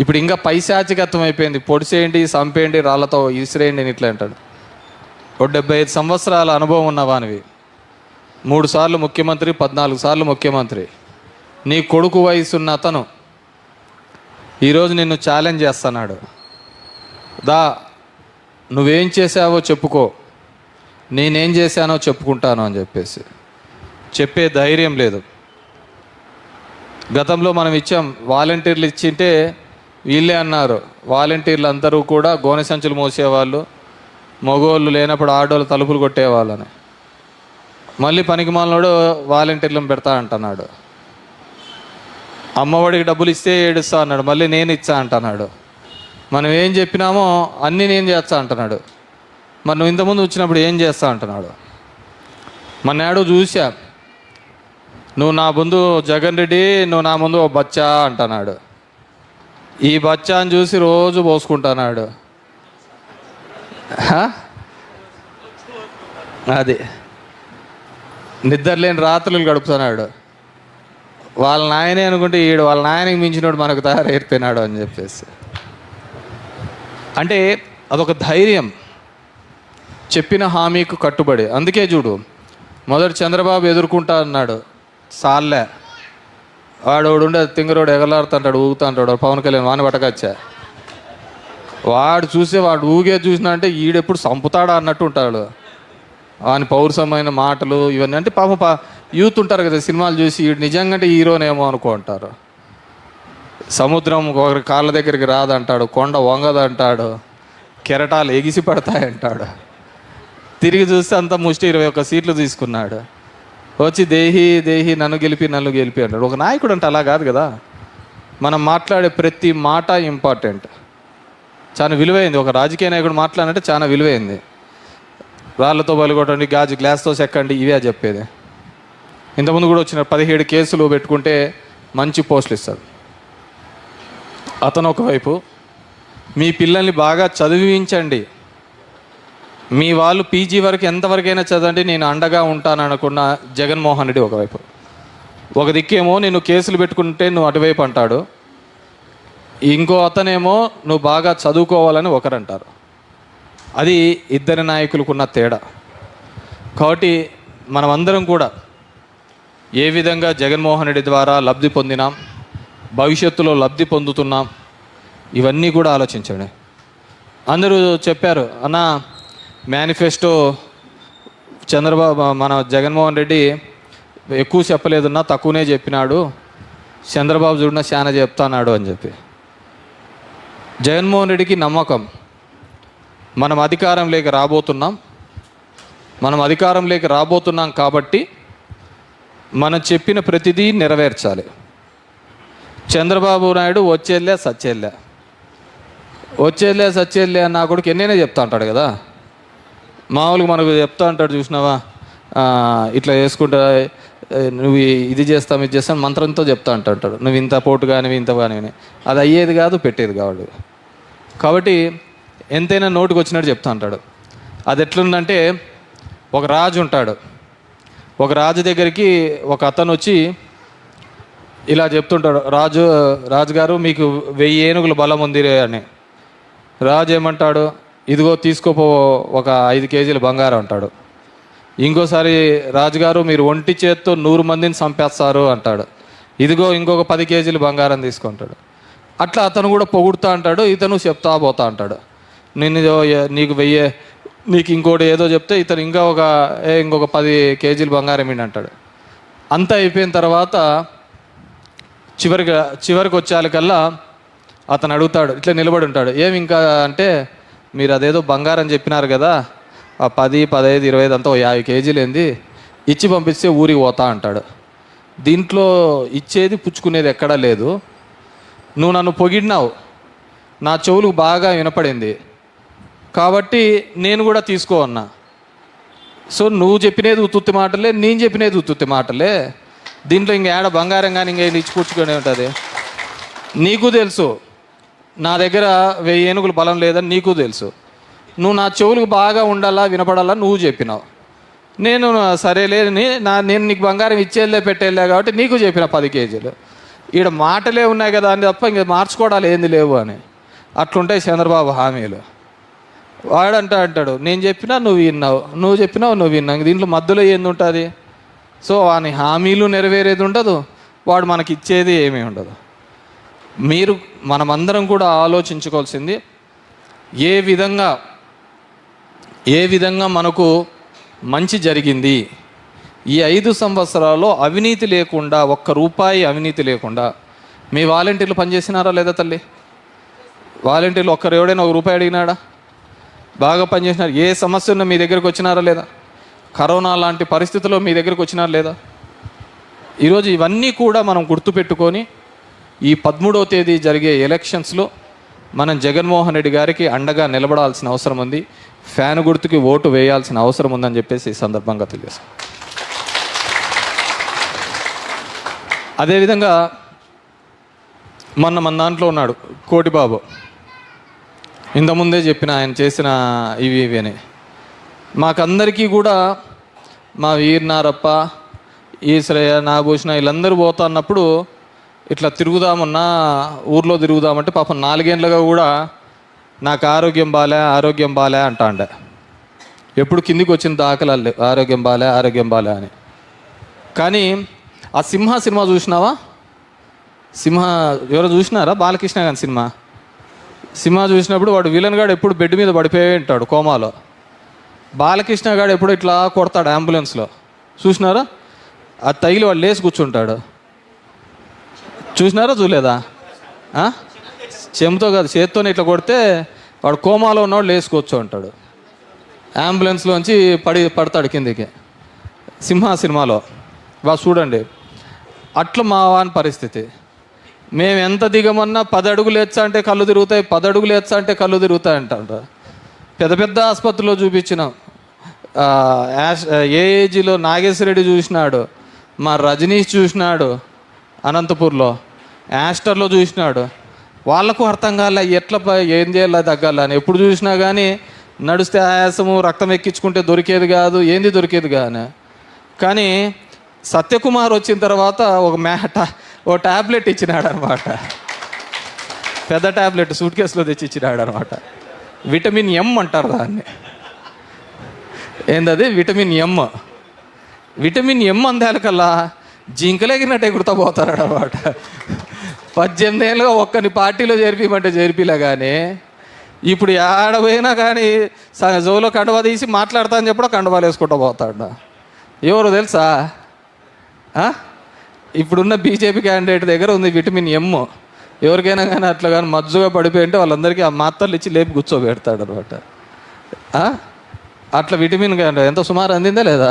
ఇప్పుడు ఇంకా పైశాచికత్వం అయిపోయింది. పొడిచేయండి చంపేయండి రాళ్ళతో ఇసిరేయండి అని ఇట్లా అంటాడు. ఒక డెబ్బై ఐదు సంవత్సరాల అనుభవం ఉన్నవానివి మూడు సార్లు ముఖ్యమంత్రి పద్నాలుగు సార్లు ముఖ్యమంత్రి. నీ కొడుకు వయసు ఉన్న అతను ఈరోజు నిన్ను ఛాలెంజ్ చేస్తున్నాడు. దా నువ్వేం చేసావో చెప్పుకో. నేనేం చేశానో చెప్పుకుంటాను అని చెప్పేసి. చెప్పే ధైర్యం లేదు. గతంలో మనం ఇచ్చాం వాలంటీర్లు ఇచ్చింటే వీళ్ళే అన్నారు. వాలంటీర్లు అందరూ కూడా గోనె సంచులు మోసేవాళ్ళు మగవాళ్ళు లేనప్పుడు ఆడవాళ్ళు తలుపులు కొట్టేవాళ్ళని. మళ్ళీ పనికి మాలనోడు వాలంటీర్లను పెడతా అంటున్నాడు. అమ్మఒడికి డబ్బులు ఇస్తే ఏడుస్తా అన్నాడు మళ్ళీ నేను ఇచ్చా అంటున్నాడు. మనం ఏం చెప్పినామో అన్నీ నేను చేస్తా అంటున్నాడు. మరి నువ్వు ఇంతకుముందు వచ్చినప్పుడు ఏం చేస్తా అంటున్నాడు? మన నాడు చూసా నువ్వు నా ముందు జగన్ రెడ్డి నువ్వు నా ముందు ఓ బచ్చా అంటున్నాడు. ఈ బచ్చాని చూసి రోజు పోసుకుంటున్నాడు అది. నిద్రలేని రాత్రులు గడుపుతున్నాడు వాళ్ళ నాయనే అనుకుంటే ఈడు వాళ్ళ నాయనకి మించినోడు మనకు తయారైపోయినాడు అని చెప్పేసి. అంటే అదొక ధైర్యం. చెప్పిన హామీకు కట్టుబడి. అందుకే చూడు మొదటి చంద్రబాబు ఎదుర్కొంటా అన్నాడు సాల్లే. వాడు ఉండే తింగరోడు ఎగలాడుతుంటాడు ఊగుతుంటాడు. పవన్ కళ్యాణ్ వాని పట్టకచ్చా వాడు చూసి వాడు ఊగే చూసినా అంటే ఈడెప్పుడు చంపుతాడా అన్నట్టు ఉంటాడు. వాని పౌరుషమైన మాటలు ఇవన్నీ అంటే పాప యూత్ ఉంటారు కదా సినిమాలు చూసి ఈడు నిజంగా అంటే హీరోనేమో అనుకుంటారు సముద్రం ఒకరి కాళ్ళ దగ్గరికి రాదంటాడు కొండ వంగదంటాడు కెరటాలు ఎగిసి పడతాయంటాడు తిరిగి చూస్తే అంత ముష్టి ఇరవై ఒక్క సీట్లు తీసుకున్నాడు. వచ్చి దేహి దేహి నన్ను గెలిపి నన్ను గెలిపి అంటాడు. ఒక నాయకుడు అంటే అలా కాదు కదా? మనం మాట్లాడే ప్రతి మాట ఇంపార్టెంట్ చాలా విలువైంది. ఒక రాజకీయ నాయకుడు మాట్లాడంటే చాలా విలువైంది. రాళ్ళతో బలిగొట్టండి గాజు గ్లాస్తో చెక్కండి ఇవే చెప్పేది. ఇంతకుముందు కూడా వచ్చిన పదిహేడు కేసులు పెట్టుకుంటే మంచి పోస్టులు ఇస్తారు. అతను ఒకవైపు మీ పిల్లల్ని బాగా చదివించండి. మీ వాళ్ళు పీజీ వరకు ఎంతవరకైనా చదవండి నేను అండగా ఉంటాను అనుకున్న జగన్మోహన్ రెడ్డి ఒకవైపు. ఒక దిక్కేమో నేను కేసులు పెట్టుకుంటే నువ్వు అటువైపు అంటాడు. ఇంకో అతనేమో నువ్వు బాగా చదువుకోవాలని ఒకరంటారు. అది ఇద్దరి నాయకులకున్న తేడా. కాబట్టి మనమందరం కూడా ఏ విధంగా జగన్మోహన్ రెడ్డి ద్వారా లబ్ధి పొందినాం భవిష్యత్తులో లబ్ధి పొందుతున్నాం ఇవన్నీ కూడా ఆలోచించండి. అందరూ చెప్పారు అన్న మేనిఫెస్టో చంద్రబాబు మన జగన్మోహన్ రెడ్డి ఎక్కువ చెప్పలేదన్నా తక్కువనే చెప్పినాడు. చంద్రబాబు చూడిన చాలా చెప్తాన్నాడు అని చెప్పి. జగన్మోహన్ రెడ్డికి నమ్మకం. మనం అధికారంలోకి రాబోతున్నాం. మనం అధికారంలోకి రాబోతున్నాం కాబట్టి మనం చెప్పిన ప్రతిదీ నెరవేర్చాలి. చంద్రబాబు నాయుడు వచ్చేళ్ళే సచ్చేళ్ళే. వచ్చేళ్ళే సచ్చేళ్ళే నా కొడుకు ఎన్నైనా చెప్తా ఉంటాడు కదా. మామూలుగా మనకు చెప్తా ఉంటాడు చూసినావా? ఇట్లా చేసుకుంటా నువ్వు ఇది చేస్తాం ఇది చేస్తాను మంత్రంతో చెప్తా అంటాడు. నువ్వు ఇంత పోటు కానివి ఇంత కానివి అది అయ్యేది కాదు పెట్టేది కావాలి కాబట్టి ఎంతైనా నోటుకు వచ్చినట్టు చెప్తా అంటాడు. అది ఎట్లుందంటే ఒక రాజు ఉంటాడు. ఒక రాజు దగ్గరికి ఒక అతను వచ్చి ఇలా చెప్తుంటాడు రాజు రాజుగారు మీకు వెయ్యి ఏనుగులు బలం ఉంది అని. రాజు ఏమంటాడు ఇదిగో తీసుకోపో ఒక ఐదు కేజీల బంగారం అంటాడు. ఇంకోసారి రాజుగారు మీరు ఒంటి చేత్తో నూరు మందిని చంపేస్తారు అంటాడు. ఇదిగో ఇంకొక పది కేజీలు బంగారం తీసుకుంటాడు. అట్లా అతను కూడా పొగుడుతా అంటాడు ఇతను చెప్తా పోతా అంటాడు. నేను నీకు వెయ్యి నీకు ఇంకోటి ఏదో చెప్తే ఇతను ఇంకా ఒక ఏ ఇంకొక పది కేజీలు బంగారం ఏంటి అంటాడు. అంతా అయిపోయిన తర్వాత చివరిగా చివరికి వచ్చేకల్లా అతను అడుగుతాడు ఇట్లా నిలబడి ఉంటాడు. ఏమి ఇంకా అంటే మీరు అదేదో బంగారం చెప్పినారు కదా ఆ పది పదహైదు ఇరవై ఐదు అంతా ఓ యాభై కేజీలు ఏంది? ఇచ్చి పంపిస్తే ఊరికి పోతా అంటాడు. దీంట్లో ఇచ్చేది పుచ్చుకునేది ఎక్కడా లేదు. నువ్వు నన్ను పొగిడినావు. నా చెవులకు బాగా వినపడింది. కాబట్టి నేను కూడా తీసుకో అన్నా. సో నువ్వు చెప్పినది ఉత్తుత్తి మాటలే నేను చెప్పినది ఉత్తుత్తి మాటలే. దీంట్లో ఇంక ఏడ బంగారం కానీ ఇంకా ఇచ్చి కూర్చుకునే ఉంటుంది? నీకు తెలుసు. నా దగ్గర వెయ్యి ఏనుగులు బలం లేదని నీకు తెలుసు. నువ్వు నా చెవులకు బాగా ఉండాలా వినపడాలా నువ్వు చెప్పినావు. నేను సరేలే నీ- నా నేను నీకు బంగారం ఇచ్చేళ్ళే పెట్టేళ్ళే కాబట్టి నీకు చెప్పిన పది కేజీలు. ఈడ మాటలే ఉన్నాయి కదా అని తప్ప ఇంక మార్చుకోవడాలు ఏంది లేవు అని. అట్లుంటాయి చంద్రబాబు హామీలు. వాడంట అంటాడు నేను చెప్పినా నువ్వు విన్నావు నువ్వు చెప్పినావు నువ్వు విన్నావు దీంట్లో మధ్యలో ఏంది ఉంటుంది? సో వాని హామీలు నెరవేరేది ఉండదు వాడు మనకి ఇచ్చేది ఏమీ ఉండదు. మీరు మనమందరం కూడా ఆలోచించుకోవాల్సింది ఏ విధంగా ఏ విధంగా మనకు మంచి జరిగింది? ఈ ఐదు సంవత్సరాల్లో అవినీతి లేకుండా ఒక్క రూపాయి అవినీతి లేకుండా మీ వాలంటీర్లు పనిచేసినారా లేదా తల్లి? వాలంటీర్లు ఒక్కరు ఎవడైనా ఒక రూపాయి అడిగినాడా? బాగా పనిచేసినారు. ఏ సమస్య ఉన్నా మీ దగ్గరకు వచ్చినారా లేదా? కరోనా లాంటి పరిస్థితుల్లో మీ దగ్గరకు వచ్చినారా లేదా? ఈరోజు ఇవన్నీ కూడా మనం గుర్తుపెట్టుకొని ఈ పదమూడవ తేదీ జరిగే ఎలక్షన్స్లో మనం జగన్మోహన్ రెడ్డి గారికి అండగా నిలబడాల్సిన అవసరం ఉంది. ఫ్యాన్ గుర్తుకి ఓటు వేయాల్సిన అవసరం ఉందని చెప్పేసి ఈ సందర్భంగా తెలియజేస్తాం. అదేవిధంగా మొన్న మన దాంట్లో ఉన్నాడు కోటిబాబు. ఇంతకుముందే చెప్పిన ఆయన చేసిన ఇవి ఇవి అని. మాకందరికీ కూడా మా వీర్నారప్ప ఈశ్రయ నాగభూషణ వీళ్ళందరూ పోతా అన్నప్పుడు ఇట్లా తిరుగుదామన్నా ఊర్లో తిరుగుదామంటే పాపం నాలుగేండ్లుగా కూడా నాకు ఆరోగ్యం బాలే ఆరోగ్యం బాలే అంటా అండే ఎప్పుడు కిందికి వచ్చిన దాఖలాలు ఆరోగ్యం బాలే ఆరోగ్యం బాలే అని. కానీ ఆ సింహ సినిమా చూసినావా? సింహ ఎవరో చూసినారా? బాలకృష్ణ గారి సినిమా? సినిమా చూసినప్పుడు వాడు విలన్ గాడు ఎప్పుడు బెడ్ మీద పడిపోయి ఉంటాడు కోమాలో. బాలకృష్ణ గాడు ఎప్పుడు ఇట్లా కొడతాడు అంబులెన్స్లో. చూసినారా? ఆ తగిలి వాడు లేచి కూర్చుంటాడు. చూసినారా? చూలేదా చెంతో కాదు చేత్తోనే ఇట్లా కొడితే వాడు కోమాలో ఉన్నవాడు లేచి అంటాడు. అంబులెన్స్లోంచి పడి పడతాడు కిందికి. సింహ సినిమాలో. బాగా చూడండి. అట్లా మా వాని పరిస్థితి. మేము ఎంత దిగమన్నా పది అడుగులు ఎచ్చా అంటే కళ్ళు తిరుగుతాయి పది అడుగులు ఎచ్చా అంటే కళ్ళు తిరుగుతాయి అంటారు. పెద్ద పెద్ద ఆసుపత్రిలో చూపించినాం. యాష్ ఏ ఏజీలో నాగేశ్వరరెడ్డి చూసినాడు మా రజనీష్ చూసినాడు అనంతపూర్లో. యాస్టర్లో చూసినాడు. వాళ్ళకు అర్థం కాలే ఎట్లా ఏం చేయాలి తగ్గాలి అని. ఎప్పుడు చూసినా కానీ నడిస్తే ఆయాసము రక్తం ఎక్కించుకుంటే దొరికేది కాదు ఏంది దొరికేది కానీ కానీ సత్యకుమార్ వచ్చిన తర్వాత ఒక మ్యాట ఓ ట్యాబ్లెట్ ఇచ్చినాడు అనమాట పెద్ద ట్యాబ్లెట్ సూట్ కేసులో తెచ్చి ఇచ్చినాడు అనమాట విటమిన్ ఎం అంటారు దాన్ని. ఏందది? Vitamin M. విటమిన్ ఎం అందాలకల్లా జింకలేగినట్టే ఎగురుతా పోతారు అనమాట పద్దెనిమిది ఏళ్ళుగా ఒక్కని పార్టీలో చేర్పిమంటే చేర్పిలే కానీ ఇప్పుడు ఆడపోయినా కానీ జోలో కండువా తీసి మాట్లాడతా అని చెప్పడం కండువాలు వేసుకుంటూ పోతాడు. ఎవరు తెలుసా? ఇప్పుడున్న బీజేపీ క్యాండిడేట్ దగ్గర ఉంది విటమిన్ ఎమ్. ఎవరికైనా కానీ అట్లా కానీ మజ్జుగా పడిపోయింటే వాళ్ళందరికీ ఆ మాత్రలు ఇచ్చి లేపి కూర్చోబెడతాడు అనమాట అట్లా విటమిన్ ఎంత సుమారు అందిందా లేదా?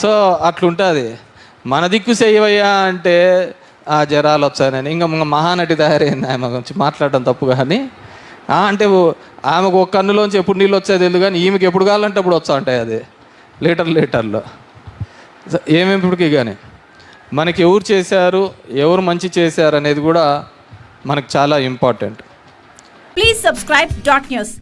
సో అట్లుంటుంది. మన దిక్కు చేయవయ్యా అంటే ఆ జ్వరాలు వచ్చాయని ఇంకా ఇంకా మహానటి తయారైంది ఆమె గురించి. మాట్లాడడం తప్పు కానీ. అంటే ఆమెకు ఒక కన్నులోంచి ఎప్పుడు నీళ్ళు వచ్చేది తెలియదు కానీ ఈమెకి ఎప్పుడు కావాలంటే అప్పుడు వచ్చా ఉంటాయి అది. లీటర్ లీటర్లో. ఏమేమిటికి కానీ. మనకి ఎవరు చేశారు ఎవరు మంచి చేశారు అనేది కూడా మనకు చాలా important. Please subscribe dot news